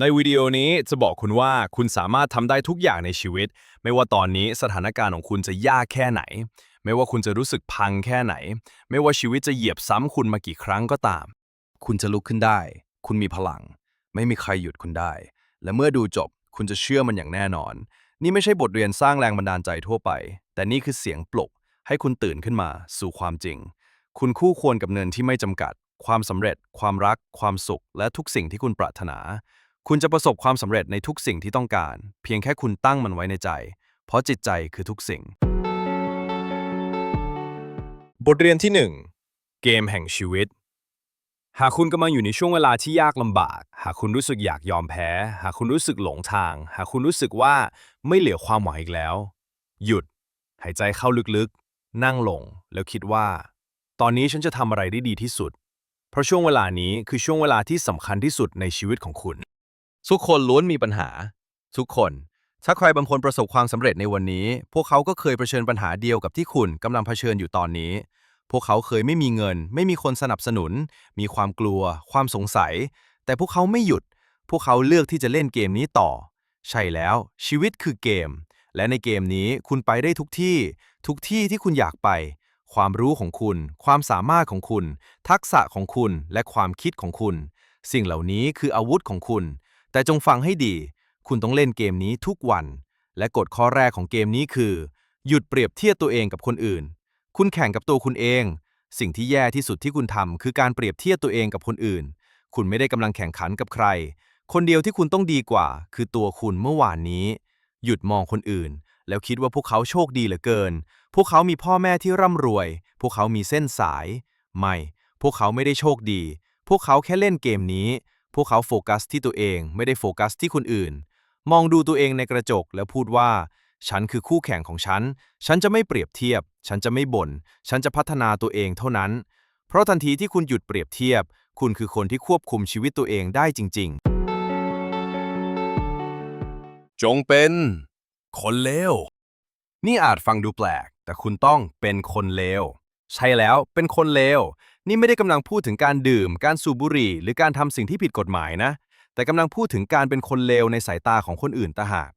ในวิดีโอนี้จะบอกคุณว่าคุณสามารถทำได้ทุกอย่างในชีวิต ไม่ว่าตอนนี้สถานการณ์ของคุณจะยากแค่ไหน ไม่ว่าคุณจะรู้สึกพังแค่ไหน ไม่ว่าชีวิตจะเหยียบซ้ำคุณมากี่ครั้งก็ตาม คุณจะลุกขึ้นได้ คุณมีพลัง ไม่มีใครหยุดคุณได้ และเมื่อดูจบคุณจะเชื่อมันอย่างแน่นอน นี่ไม่ใช่บทเรียนสร้างแรงบันดาลใจทั่วไป แต่นี่คือเสียงปลุก ให้คุณตื่นขึ้นมาสู่ความจริง คุณคู่ควรกับเงินที่ไม่จำกัด ความสำเร็จ ความรัก ความสุข และทุกสิ่งที่คุณปรารถนา คุณจะประสบความสำเร็จในทุกสิ่งที่ต้องการ เพียงแค่คุณตั้งมันไว้ในใจ เพราะจิตใจคือทุกสิ่ง บทเรียนที่ 1 เกมแห่งชีวิต หากคุณกำลังอยู่ในช่วงเวลาที่ยากลำบาก หากคุณรู้สึกอยากยอมแพ้ หากคุณรู้สึกหลงทาง หากคุณรู้สึกว่าไม่เหลือความหวังอีกแล้ว หยุด หายใจเข้าลึกๆ นั่งลงแล้วคิดว่า ตอนนี้ฉันจะทำอะไรได้ดีที่สุด เพราะช่วงเวลานี้คือช่วงเวลาที่สำคัญที่สุดในชีวิตของคุณ ทุกคนล้วนมีปัญหา ทุกคน ถ้าใครบางคนประสบความสำเร็จในวันนี้ พวกเขาก็เคยเผชิญปัญหาเดียวกับที่คุณกำลังเผชิญอยู่ตอนนี้ พวกเขาเคยไม่มีเงิน ไม่มีคนสนับสนุน มีความกลัว ความสงสัย แต่พวกเขาไม่หยุด พวกเขาเลือกที่จะเล่นเกมนี้ต่อ ใช่แล้ว ชีวิตคือเกม และในเกมนี้คุณไปได้ทุกที่ ทุกที่ที่คุณอยากไป ความรู้ของคุณ ความสามารถของคุณ ทักษะของคุณและความคิดของคุณ สิ่งเหล่านี้คืออาวุธของคุณ แต่จงฟังให้ดี คุณต้องเล่นเกมนี้ทุกวัน และกฎข้อแรกของเกมนี้คือ หยุดเปรียบเทียบตัวเองกับคนอื่น คุณแข่งกับตัวคุณเอง สิ่งที่แย่ที่สุดที่คุณทำคือการเปรียบเทียบตัวเองกับคนอื่น คุณไม่ได้กำลังแข่งขันกับใคร คนเดียวที่คุณต้องดีกว่า คือตัวคุณเมื่อวานนี้ หยุดมองคนอื่น แล้วคิดว่าพวกเขาโชคดีเหลือเกิน พวกเขามีพ่อแม่ที่ร่ำรวย พวกเขามีเส้นสาย ไม่ พวกเขาไม่ได้โชคดี พวกเขาแค่เล่นเกมนี้ พวกเขาโฟกัสที่ตัวเองไม่ได้โฟกัสที่คนอื่น มองดูตัวเองในกระจกแล้วพูดว่า ฉันคือคู่แข่งของฉัน ฉันจะไม่เปรียบเทียบ ฉันจะไม่บน่น ฉันจะพัฒนาตัวเองเท่านั้น เพราะทันทีที่คุณหยุดเปรียบเทียบ คุณคือคนที่ควบคุมชีวิตตัวเองได้จริง ๆ จงเป็น คนเลว นี่อาจฟังดูแปลก แต่คุณต้องเป็นคนเลว ใช่แล้ว เป็นคนเลว นี่ไม่ได้กำลังพูดถึงการดื่ม การสูบบุหรี่ หรือการทำสิ่งที่ผิดกฎหมายนะ แต่กำลังพูดถึงการเป็นคนเลวในสายตาของคนอื่นต่างหาก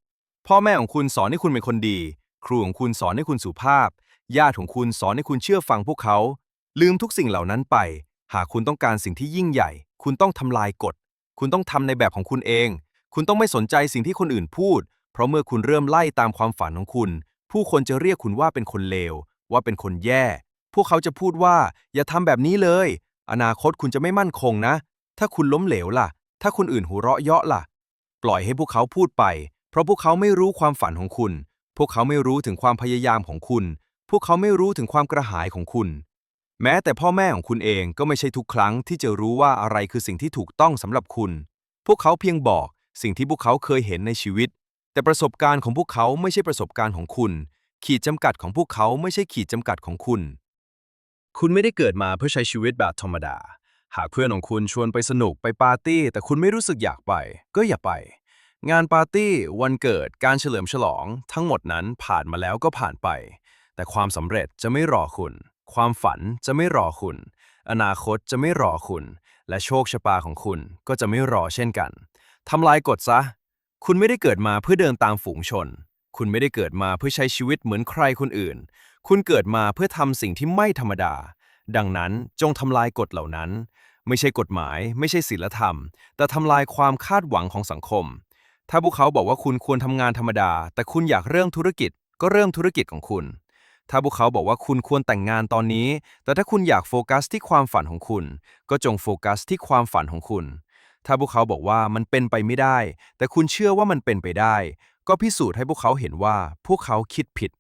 พ่อแม่ของคุณสอนให้คุณเป็นคนดี ครูของคุณสอนให้คุณสุภาพ ญาติของคุณสอนให้คุณเชื่อฟังพวกเขา ลืมทุกสิ่งเหล่านั้นไป หากคุณต้องการสิ่งที่ยิ่งใหญ่ คุณต้องทำลายกฎ คุณต้องทำในแบบของคุณเอง คุณต้องไม่สนใจสิ่งที่คนอื่นพูด เพราะเมื่อคุณเริ่มไล่ตามความฝันของคุณ ผู้คนจะเรียกคุณว่าเป็นคนเลว ว่าเป็นคนแย่ วกเขาจะพูดว่า อย่าทำแบบนี้เลย อนาคตคุณจะไม่มั่นคงนะ ถ้าคุณล้มเหลวล่ะ ถ้าคนอื่นหัวเราะเยาะล่ะ ปล่อยให้พวกเขาพูดไป เพราะพวกเขาไม่รู้ความฝันของคุณ พวกเขาไม่รู้ถึงความพยายามของคุณ พวกเขาไม่รู้ถึงความกระหายของคุณ แม้แต่พ่อแม่ของคุณเองก็ไม่ใช่ทุกครั้งที่จะรู้ว่าอะไรคือสิ่งที่ถูกต้องสำหรับคุณ พวกเขาเพียงบอกสิ่งที่พวกเขาเคยเห็นในชีวิต แต่ประสบการณ์ของพวกเขาไม่ใช่ประสบการณ์ของคุณ ขีดจำกัดของพวกเขาไม่ใช่ขีดจำกัดของคุณ คุณไม่ได้เกิดมาเพื่อใช้ชีวิตแบบธรรมดา หากเพื่อนของคุณชวนไปสนุกไปปาร์ตี้ แต่คุณไม่รู้สึกอยากไป ก็อย่าไป งานปาร์ตี้ วันเกิดการเฉลิมฉลอง ทั้งหมดนั้นผ่านมาแล้วก็ผ่านไป แต่ความสำเร็จจะไม่รอคุณ ความฝันจะไม่รอคุณ อนาคตจะไม่รอคุณ และโชคชะตาของคุณก็จะไม่รอเช่นกันทำลายกฎซะ คุณไม่ได้เกิดมาเพื่อเดินตามฝูงชน คุณไม่ได้เกิดมาเพื่อใช้ชีวิตเหมือนใครคนอื่น คุณเกิดมาเพื่อทำสิ่งที่ไม่ธรรมดา ดังนั้นจงทำลายกฎเหล่านั้น ไม่ใช่กฎหมาย ไม่ใช่ศีลธรรม แต่ทำลายความคาดหวังของสังคม ถ้าพวกเขาบอกว่าคุณควรทำงานธรรมดา แต่คุณอยากเริ่มธุรกิจ ก็เริ่มธุรกิจของคุณ ถ้าพวกเขาบอกว่าคุณควรแต่งงานตอนนี้ แต่ถ้าคุณอยากโฟกัสที่ความฝันของคุณ ก็จงโฟกัสที่ความฝันของคุณ ถ้าพวกเขาบอกว่ามันเป็นไปไม่ได้ แต่คุณเชื่อว่ามันเป็นไปได้ ก็พิสูจน์ให้พวกเขาเห็นว่าพวกเขาคิดผิด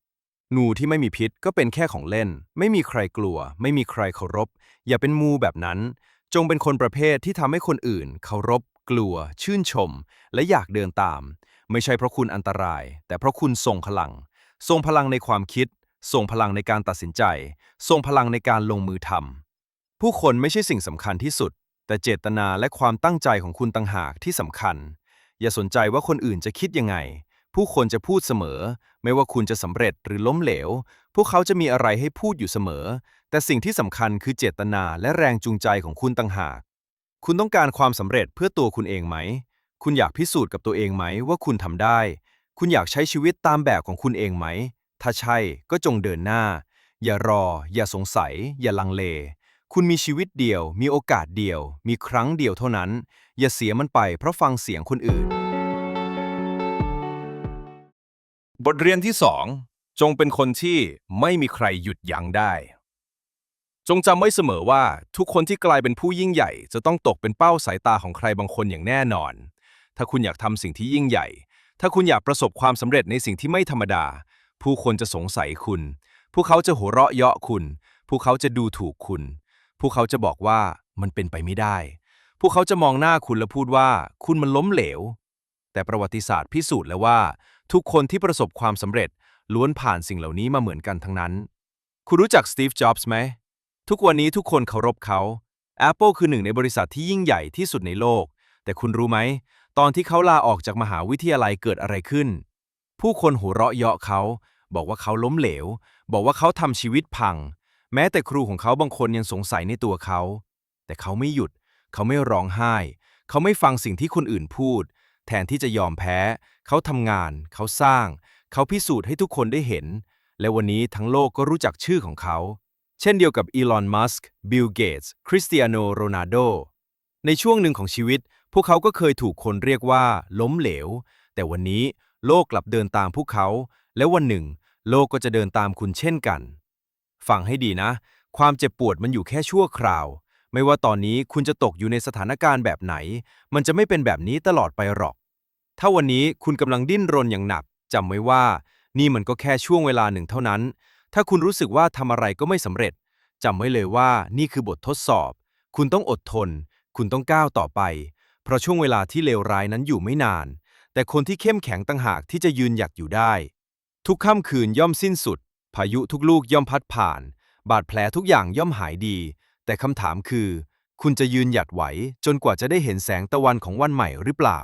งูที่ไม่มีพิษก็เป็นแค่ของเล่น ไม่มีใครกลัว ไม่มีใครเคารพ อย่าเป็นมูแบบนั้น จงเป็นคนประเภทที่ทำให้คนอื่น เคารพ กลัว ชื่นชม และอยากเดินตาม ไม่ใช่เพราะคุณอันตราย แต่เพราะคุณทรงพลัง ทรงพลังในความคิด ทรงพลังในการตัดสินใจ ทรงพลังในการลงมือทำผู้คนไม่ใช่สิ่งสำคัญที่สุด แต่เจตนาและความตั้งใจของคุณต่างหากที่สำคัญ อย่าสนใจว่าคนอื่นจะคิดยังไง ผู้คนจะพูดเสมอ ไม่ว่าคุณจะสำเร็จหรือล้มเหลว พวกเขาจะมีอะไรให้พูดอยู่เสมอ แต่สิ่งที่สำคัญคือเจตนาและแรงจูงใจของคุณต่างหาก คุณต้องการความสำเร็จเพื่อตัวคุณเองไหม คุณอยากพิสูจน์กับตัวเองไหมว่าคุณทำได้ คุณอยากใช้ชีวิตตามแบบของคุณเองไหม ถ้าใช่ก็จงเดินหน้า อย่ารอ อย่าสงสัย อย่าลังเล คุณมีชีวิตเดียว มีโอกาสเดียว มีครั้งเดียวเท่านั้น อย่าเสียมันไปเพราะฟังเสียงคนอื่น บทเรียนที่ 2 จงเป็นคนที่ไม่มีใครหยุดยั้งได้ จงจำไว้เสมอว่าทุกคนที่กลายเป็นผู้ยิ่งใหญ่ จะต้องตกเป็นเป้าสายตาของใครบางคนอย่างแน่นอน ถ้าคุณอยากทำสิ่งที่ยิ่งใหญ่ ถ้าคุณอยากประสบความสำเร็จในสิ่งที่ไม่ธรรมดา ผู้คนจะสงสัยคุณ พวกเขาจะหัวเราะเยาะคุณ พวกเขาจะดูถูกคุณ พวกเขาจะบอกว่ามันเป็นไปไม่ได้ พวกเขาจะมองหน้าคุณและพูดว่า คุณมันล้มเหลว แต่ประวัติศาสตร์พิสูจน์แล้วว่า ทุกคนที่ประสบความสำเร็จล้วนผ่านสิ่งเหล่านี้มาเหมือนกันทั้งนั้น คุณรู้จักสตีฟ จ็อบส์ไหม ทุกวันนี้ทุกคนเคารพเขา Apple คือหนึ่งในบริษัทที่ยิ่งใหญ่ที่สุดในโลก แต่คุณรู้ไหม ตอนที่เขาลาออกจากมหาวิทยาลัยเกิดอะไรขึ้น ผู้คนหัวเราะเยาะเขา บอกว่าเขาล้มเหลว บอกว่าเขาทำชีวิตพัง แม้แต่ครูของเขาบางคนยังสงสัยในตัวเขา แต่เขาไม่หยุด เขาไม่ร้องไห้ เขาไม่ฟังสิ่งที่คนอื่นพูด แทนที่จะยอมแพ้ เขาทำงาน เขาสร้าง เขาพิสูจน์ให้ทุกคนได้เห็น และวันนี้ทั้งโลกก็รู้จักชื่อของเขา เช่นเดียวกับอีลอน มัสก์บิล เกตส์ คริสเตียโน โรนัลโด ในช่วงหนึ่งของชีวิต พวกเขาก็เคยถูกคนเรียกว่า ล้มเหลว แต่วันนี้โลกกลับเดินตามพวกเขา และวันหนึ่ง โลกก็จะเดินตามคุณเช่นกัน ฟังให้ดีนะ ความเจ็บปวดมันอยู่แค่ชั่วคราว ไม่ว่าตอนนี้คุณจะตกอยู่ในสถานการณ์แบบไหน มันจะไม่เป็นแบบนี้ตลอดไปหรอก ถ้าวันนี้คุณกำลังดิ้นรนอย่างหนักจำไว้ว่า นี่มันก็แค่ช่วงเวลาหนึ่งเท่านั้น ถ้าคุณรู้สึกว่าทำอะไรก็ไม่สำเร็จจำไว้เลยว่านี่คือบททดสอบ คุณต้องอดทน คุณต้องก้าวต่อไป เพราะช่วงเวลาที่เลวร้ายนั้นอยู่ไม่นาน แต่คนที่เข้มแข็งต่างหากที่จะยืนหยัดอยู่ได้ ทุกค่ำคืนย่อมสิ้นสุด พายุทุกลูกย่อมพัดผ่าน บาดแผลทุกอย่างย่อมหายดี แต่คำถามคือ คุณจะยืนหยัดไหวจนกว่าจะได้เห็นแสงตะวันของวันใหม่หรือเปล่า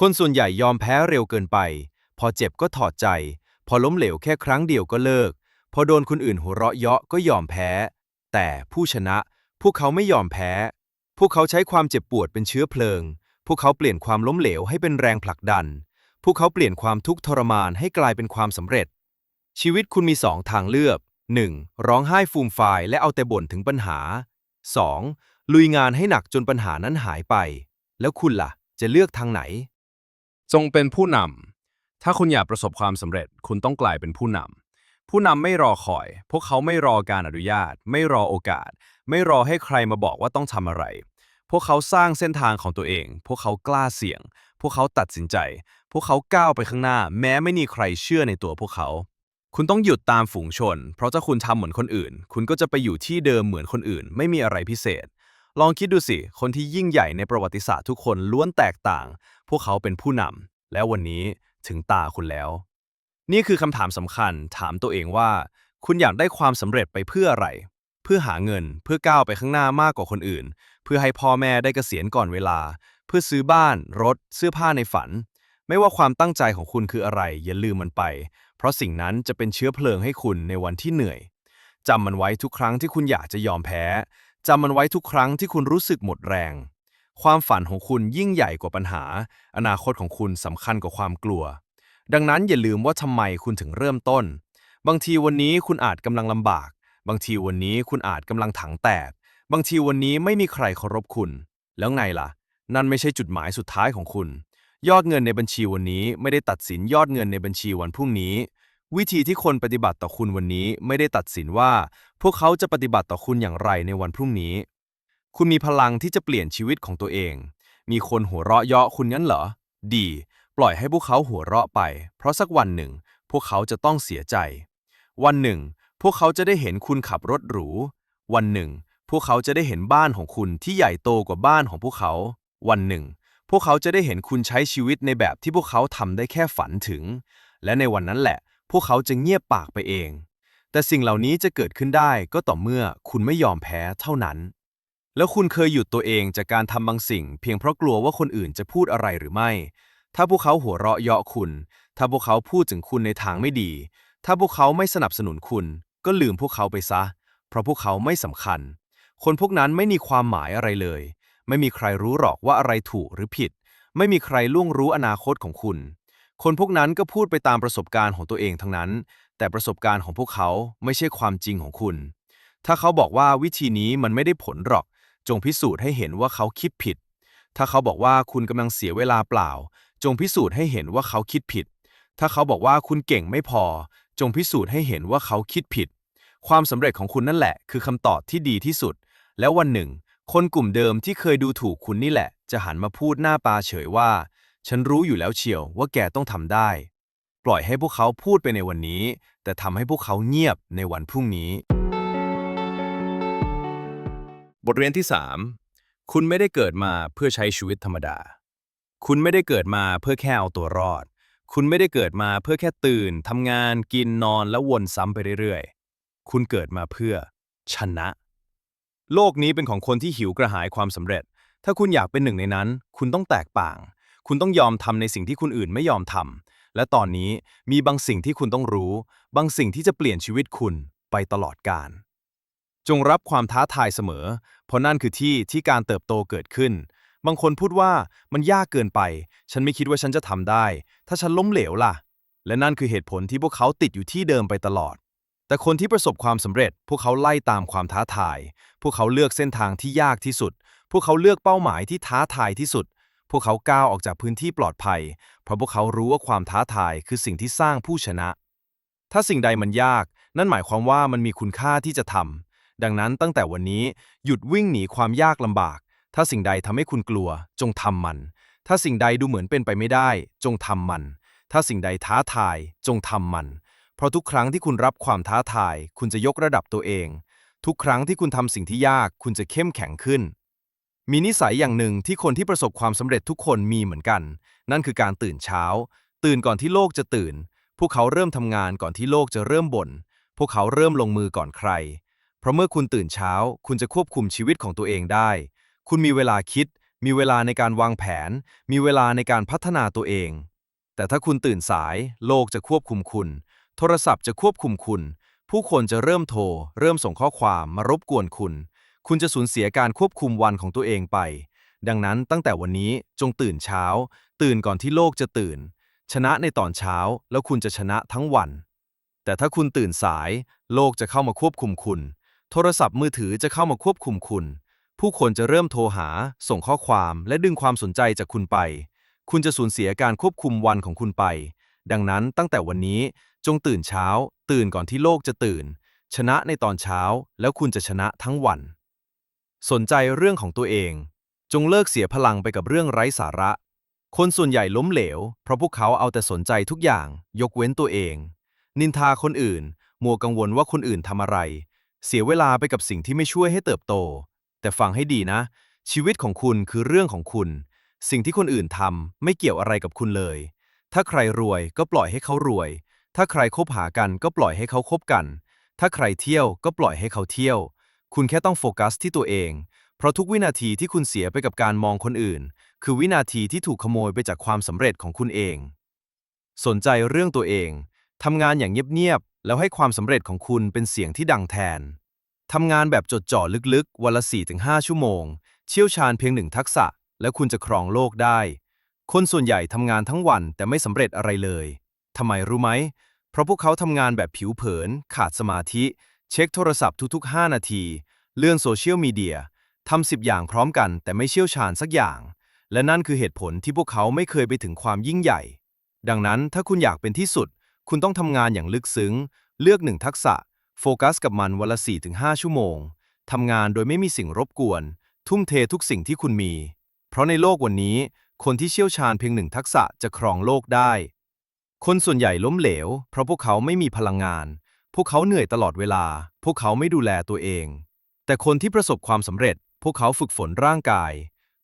คนส่วนใหญ่ยอมแพ้เร็วเกินไป พอเจ็บก็ถอดใจ พอล้มเหลวแค่ครั้งเดียวก็เลิก พอโดนคนอื่นหัวเราะเยาะก็ยอมแพ้ แต่ผู้ชนะ พวกเขาไม่ยอมแพ้ พวกเขาใช้ความเจ็บปวดเป็นเชื้อเพลิง พวกเขาเปลี่ยนความล้มเหลวให้เป็นแรงผลักดัน พวกเขาเปลี่ยนความทุกข์ทรมานให้กลายเป็นความสำเร็จ ชีวิตคุณมีสองทางเลือก 1. ร้องไห้ฟูมฟายและเอาแต่บ่นถึงปัญหา 2. ลุยงานให้หนักจนปัญหานั้นหายไป แล้วคุณล่ะ จะเลือกทางไหน จงเป็นผู้นำ ถ้าคุณอยากประสบความสำเร็จ คุณต้องกลายเป็นผู้นำ ผู้นำไม่รอคอย พวกเขาไม่รอการอนุญาต ไม่รอโอกาส ไม่รอให้ใครมาบอกว่าต้องทำอะไร พวกเขาสร้างเส้นทางของตัวเอง พวกเขากล้าเสี่ยง พวกเขาตัดสินใจ พวกเขาก้าวไปข้างหน้า แม้ไม่มีใครเชื่อในตัวพวกเขา คุณต้องหยุดตามฝูงชน เพราะถ้าคุณทำเหมือนคนอื่น คุณก็จะไปอยู่ที่เดิมเหมือนคนอื่น ไม่มีอะไรพิเศษ ลองคิดดูสิ คนที่ยิ่งใหญ่ในประวัติศาสตร์ทุกคนล้วนแตกต่าง พวกเขาเป็นผู้นำและวันนี้ถึงตาคุณแล้ว นี่คือคำถามสำคัญ ถามตัวเองว่า คุณอยากได้ความสำเร็จไปเพื่ออะไร เพื่อหาเงิน เพื่อก้าวไปข้างหน้ามากกว่าคนอื่น เพื่อให้พ่อแม่ได้เกษียณก่อนเวลา เพื่อซื้อบ้าน รถ เสื้อผ้าในฝัน ไม่ว่าความตั้งใจของคุณคืออะไร อย่าลืมมันไป เพราะสิ่งนั้นจะเป็นเชื้อเพลิงให้คุณในวันที่เหนื่อยจำมันไว้ทุกครั้งที่คุณอยากจะยอมแพ้จำมันไว้ทุกครั้งที่คุณรู้สึกหมดแรง ความฝันของคุณยิ่งใหญ่กว่าปัญหา อนาคตของคุณสำคัญกว่าความกลัว ดังนั้นอย่าลืมว่าทำไมคุณถึงเริ่มต้น บางทีวันนี้คุณอาจกำลังลำบาก บางทีวันนี้คุณอาจกำลังถังแตก บางทีวันนี้ไม่มีใครเคารพคุณ แล้วไงล่ะ นั่นไม่ใช่จุดหมายสุดท้ายของคุณ ยอดเงินในบัญชีวันนี้ไม่ได้ตัดสินยอดเงินในบัญชีวันพรุ่งนี้ วิธีที่คนปฏิบัติต่อคุณวันนี้ไม่ได้ตัดสินว่า พวกเขาจะปฏิบัติต่อคุณอย่างไรในวันพรุ่งนี้ คุณมีพลังที่จะเปลี่ยนชีวิตของตัวเอง มีคนหัวเราะเยาะคุณงั้นเหรอ ดี ปล่อยให้พวกเขาหัวเราะไป เพราะสักวันหนึ่ง พวกเขาจะต้องเสียใจ วันหนึ่ง พวกเขาจะได้เห็นคุณขับรถหรู วันหนึ่ง พวกเขาจะได้เห็นบ้านของคุณที่ใหญ่โตกว่าบ้านของพวกเขา วันหนึ่ง พวกเขาจะได้เห็นคุณใช้ชีวิตในแบบที่พวกเขาทำได้แค่ฝันถึง และในวันนั้นแหละ พวกเขาจะเงียบปากไปเอง แต่สิ่งเหล่านี้จะเกิดขึ้นได้ก็ต่อเมื่อคุณไม่ยอมแพ้เท่านั้น แล้วคุณเคยหยุดตัวเองจากการทำบางสิ่ง เพียงเพราะกลัวว่าคนอื่นจะพูดอะไรหรือไม่ ถ้าพวกเขาหัวเราะเยาะคุณ ถ้าพวกเขาพูดถึงคุณในทางไม่ดี ถ้าพวกเขาไม่สนับสนุนคุณ ก็ลืมพวกเขาไปซะ เพราะพวกเขาไม่สำคัญ คนพวกนั้นไม่มีความหมายอะไรเลย ไม่มีใครรู้หรอกว่าอะไรถูกหรือผิด ไม่มีใครล่วงรู้อนาคตของคุณ คนพวกนั้นก็พูดไปตามประสบการณ์ของตัวเองทั้งนั้น แต่ประสบการณ์ของพวกเขาไม่ใช่ความจริงของคุณ ถ้าเขาบอกว่าวิธีนี้มันไม่ได้ผลหรอก จงพิสูจน์ให้เห็นว่าเขาคิดผิด ถ้าเขาบอกว่าคุณกำลังเสียเวลาเปล่า จงพิสูจน์ให้เห็นว่าเขาคิดผิด ถ้าเขาบอกว่าคุณเก่งไม่พอ จงพิสูจน์ให้เห็นว่าเขาคิดผิด ความสำเร็จของคุณนั่นแหละ คือคำตอบที่ดีที่สุด แล้ววันหนึ่ง คนกลุ่มเดิมที่เคยดูถูกคุณนี่แหละ จะหันมาพูดหน้าปาเฉยว่า ฉันรู้อยู่แล้วเชียวว่าแกต้องทำได้ ปล่อยให้พวกเขาพูดไปในวันนี้ แต่ทำให้พวกเขาเงียบในวันพรุ่งนี้ บทเรียนที่ 3 คุณไม่ได้เกิดมาเพื่อใช้ชีวิตธรรมดา คุณไม่ได้เกิดมาเพื่อแค่เอาตัวรอด คุณไม่ได้เกิดมาเพื่อแค่ตื่นทำงาน กินนอนแล้ววนซ้ำไปเรื่อยๆ คุณเกิดมาเพื่อชนะ โลกนี้เป็นของคนที่หิวกระหายความสำเร็จ ถ้าคุณอยากเป็นหนึ่งในนั้น คุณต้องแตกต่าง คุณต้องยอมทำในสิ่งที่คนอื่นไม่ยอมทำ และตอนนี้มีบางสิ่งที่คุณต้องรู้ บางสิ่งที่จะเปลี่ยนชีวิตคุณไปตลอดกาล จงรับความท้าทายเสมอ เพราะนั่นคือที่ที่การเติบโตเกิดขึ้น บางคนพูดว่ามันยากเกินไป ฉันไม่คิดว่าฉันจะทำได้ ถ้าฉันล้มเหลวล่ะ และนั่นคือเหตุผลที่พวกเขาติดอยู่ที่เดิมไปตลอด แต่คนที่ประสบความสำเร็จ พวกเขาไล่ตามความท้าทาย พวกเขาเลือกเส้นทางที่ยากที่สุด พวกเขาเลือกเป้าหมายที่ท้าทายที่สุด พวกเขาก้าวออกจากพื้นที่ปลอดภัย เพราะพวกเขารู้ว่าความท้าทายคือสิ่งที่สร้างผู้ชนะ ถ้าสิ่งใดมันยาก นั่นหมายความว่ามันมีคุณค่าที่จะทำดังนั้นตั้งแต่วันนี้หยุดวิ่งหนีความยากลำบาก ถ้าสิ่งใดทำให้คุณกลัว จงทำมัน ถ้าสิ่งใดดูเหมือนเป็นไปไม่ได้ จงทำมัน ถ้าสิ่งใดท้าทาย จงทำมัน เพราะทุกครั้งที่คุณรับความท้าทาย คุณจะยกระดับตัวเอง ทุกครั้งที่คุณทำสิ่งที่ยาก คุณจะเข้มแข็งขึ้น มีนิสัยอย่างหนึ่งที่คนที่ประสบความสำเร็จทุกคนมีเหมือนกัน นั่นคือการตื่นเช้า ตื่นก่อนที่โลกจะตื่น พวกเขาเริ่มทำงานก่อนที่โลกจะเริ่มบ่น พวกเขาเริ่มลงมือก่อนใคร เพราะเมื่อคุณตื่นเช้า คุณจะควบคุมชีวิตของตัวเองได้ คุณมีเวลาคิด มีเวลาในการวางแผน มีเวลาในการพัฒนาตัวเอง แต่ถ้าคุณตื่นสาย โลกจะควบคุมคุณ โทรศัพท์จะควบคุมคุณ ผู้คนจะเริ่มโทร เริ่มส่งข้อความมารบกวนคุณ คุณจะสูญเสียการควบคุมวันของตัวเองไป ดังนั้นตั้งแต่วันนี้จงตื่นเช้า ตื่นก่อนที่โลกจะตื่น ชนะในตอนเช้าแล้วคุณจะชนะทั้งวัน แต่ถ้าคุณตื่นสาย โลกจะเข้ามาควบคุมคุณ โทรศัพท์มือถือจะเข้ามาควบคุมคุณ ผู้คนจะเริ่มโทรหา ส่งข้อความและดึงความสนใจจากคุณไป คุณจะสูญเสียการควบคุมวันของคุณไป ดังนั้นตั้งแต่วันนี้ จงตื่นเช้า ตื่นก่อนที่โลกจะตื่น ชนะในตอนเช้า แล้วคุณจะชนะทั้งวัน สนใจเรื่องของตัวเอง จงเลิกเสียพลังไปกับเรื่องไร้สาระ คนส่วนใหญ่ล้มเหลว เพราะพวกเขาเอาแต่สนใจทุกอย่าง ยกเว้นตัวเอง นินทาคนอื่น มัวกังวลว่าคนอื่นทำอะไร เสียเวลาไปกับสิ่งที่ไม่ช่วยให้เติบโต แต่ฟังให้ดีนะ ชีวิตของคุณคือเรื่องของคุณ สิ่งที่คนอื่นทำไม่เกี่ยวอะไรกับคุณเลย ถ้าใครรวยก็ปล่อยให้เขารวย ถ้าใครคบหากันก็ปล่อยให้เขาคบกัน ถ้าใครเที่ยวก็ปล่อยให้เขาเที่ยว คุณแค่ต้องโฟกัสที่ตัวเอง เพราะทุกวินาทีที่คุณเสียไปกับการมองคนอื่น คือวินาทีที่ถูกขโมยไปจากความสำเร็จของคุณเอง สนใจเรื่องตัวเองทำงานอย่างเงียบๆแล้วให้ความสำเร็จของคุณเป็นเสียงที่ดังแทนทำงานแบบจดจ่อลึกๆ วันละ 4-5 ชั่วโมง เชี่ยวชาญเพียงหนึ่งทักษะ แล้วคุณจะครองโลกได้ คนส่วนใหญ่ทำงานทั้งวันแต่ไม่สำเร็จอะไรเลย ทำไมรู้ไหม เพราะพวกเขาทำงานแบบผิวเผิน ขาดสมาธิ เช็คโทรศัพท์ทุกๆ 5 นาที เลื่อนโซเชียลมีเดียทำสิบอย่างพร้อมกันแต่ไม่เชี่ยวชาญสักอย่าง และนั่นคือเหตุผลที่พวกเขาไม่เคยไปถึงความยิ่งใหญ่ ดังนั้นถ้าคุณอยากเป็นที่สุด คุณต้องทำงานอย่างลึกซึ้ง เลือกหนึ่งทักษะ โฟกัสกับมันวันละ 4-5 ชั่วโมงทำงานโดยไม่มีสิ่งรบกวน ทุ่มเททุกสิ่งที่คุณมี เพราะในโลกวันนี้ คนที่เชี่ยวชาญเพียงหนึ่งทักษะจะครองโลกได้ คนส่วนใหญ่ล้มเหลว เพราะพวกเขาไม่มีพลังงาน พวกเขาเหนื่อยตลอดเวลา พวกเขาไม่ดูแลตัวเอง แต่คนที่ประสบความสำเร็จ พวกเขาฝึกฝนร่างกาย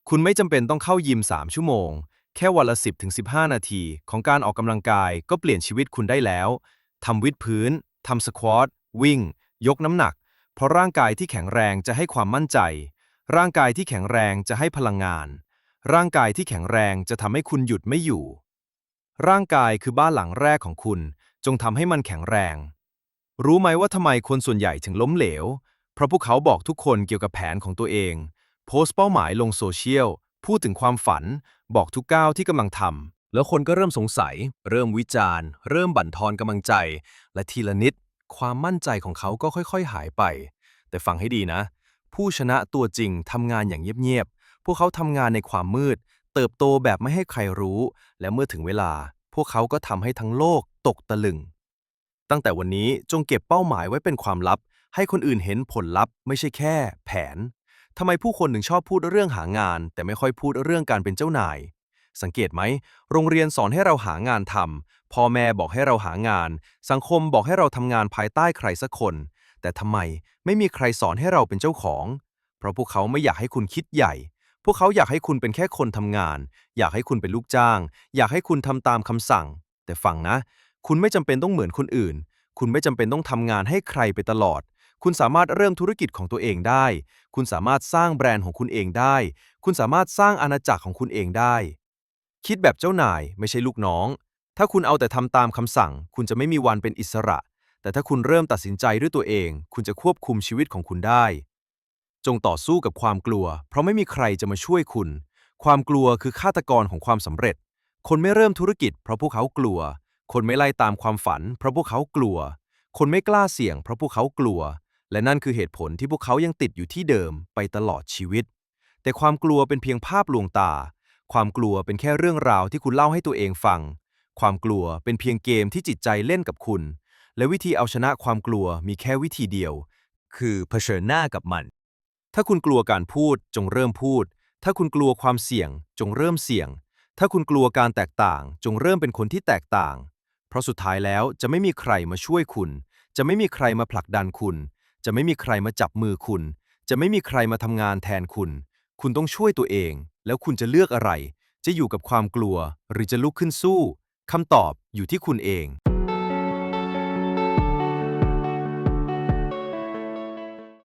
คุณไม่จำเป็นต้องเข้ายิม 3 ชั่วโมง แค่วันละ 10-15 นาที ของการออกกำลังกายก็เปลี่ยนชีวิตคุณได้แล้วทำวิดพื้นทำสควอตวิ่ง ยกน้ำหนัก เพราะร่างกายที่แข็งแรงจะให้ความมั่นใจ ร่างกายที่แข็งแรงจะให้พลังงาน ร่างกายที่แข็งแรงจะทำให้คุณหยุดไม่อยู่ ร่างกายคือบ้านหลังแรกของคุณ จงทำให้มันแข็งแรง รู้ไหมว่าทำไมคนส่วนใหญ่ถึงล้มเหลว เพราะพวกเขาบอกทุกคนเกี่ยวกับแผนของตัวเอง โพสต์เป้าหมายลงโซเชียล พูดถึงความฝัน บอกทุกก้าวที่กำลังทำ แล้วคนก็เริ่มสงสัย เริ่มวิจารณ์ เริ่มบั่นทอนกำลังใจ และทีละนิด ความมั่นใจของเขาก็ค่อย ๆ หายไป แต่ฟังให้ดีนะ ผู้ชนะตัวจริงทำงานอย่างเงียบๆ พวกเขาทำงานในความมืด เติบโตแบบไม่ให้ใครรู้ และเมื่อถึงเวลา พวกเขาก็ทำให้ทั้งโลกตกตะลึง ตั้งแต่วันนี้จงเก็บเป้าหมายไว้เป็นความลับ ให้คนอื่นเห็นผลลัพธ์ไม่ใช่แค่ แผนทำไมผู้คนถึงชอบพูดเรื่องหางาน แต่ไม่ค่อยพูดเรื่องการเป็นเจ้านาย สังเกตไหม โรงเรียนสอนให้เราหางานทำพ่อแม่บอกให้เราหางาน สังคมบอกให้เราทำงานภายใต้ใครสักคน แต่ทำไมไม่มีใครสอนให้เราเป็นเจ้าของ เพราะพวกเขาไม่อยากให้คุณคิดใหญ่ วกเขาอยากให้คุณเป็นแค่คนทำงาน อยากให้คุณเป็นลูกจ้าง อยากให้คุณทำตามคำสั่ง แต่ฟังนะ คุณไม่จำเป็นต้องเหมือนคนอื่น คุณไม่จำเป็นต้องทำงานให้ใครไปตลอด คุณสามารถเริ่มธุรกิจของตัวเองได้ คุณสามารถสร้างแบรนด์ของคุณเองได้ คุณสามารถสร้างอาณาจักรของคุณเองได้ คิดแบบเจ้านายไม่ใช่ลูกน้อง ถ้าคุณเอาแต่ทำตามคำสั่ง คุณจะไม่มีวันเป็นอิสระ แต่ถ้าคุณเริ่มตัดสินใจด้วยตัวเอง คุณจะควบคุมชีวิตของคุณได้ จงต่อสู้กับความกลัว เพราะไม่มีใครจะมาช่วยคุณ ความกลัวคือฆาตกรของความสำเร็จ คนไม่เริ่มธุรกิจ เพราะพวกเขากลัว คนไม่ไล่ตามความฝัน เพราะพวกเขากลัว คนไม่กล้าเสี่ยง เพราะพวกเขากลัว และนั่นคือเหตุผลที่พวกเขายังติดอยู่ที่เดิมไปตลอดชีวิต แต่ความกลัวเป็นเพียงภาพลวงตา ความกลัวเป็นแค่เรื่องราวที่คุณเล่าให้ตัวเองฟัง ความกลัวเป็นเพียงเกมที่จิตใจเล่นกับคุณ และวิธีเอาชนะความกลัวมีแค่วิธีเดียว คือเผชิญหน้ากับมัน ถ้าคุณกลัวการพูดจงเริ่มพูด ถ้าคุณกลัวความเสี่ยง จงเริ่มเสี่ยง ถ้าคุณกลัวการแตกต่าง จงเริ่มเป็นคนที่แตกต่าง เพราะสุดท้ายแล้วจะไม่มีใครมาช่วยคุณ จะไม่มีใครมาผลักดันคุณ จะไม่มีใครมาจับมือคุณ จะไม่มีใครมาทำงานแทนคุณ คุณต้องช่วยตัวเอง แล้วคุณจะเลือกอะไร จะอยู่กับความกลัว หรือจะลุกขึ้นสู้คำตอบอยู่ที่คุณเอง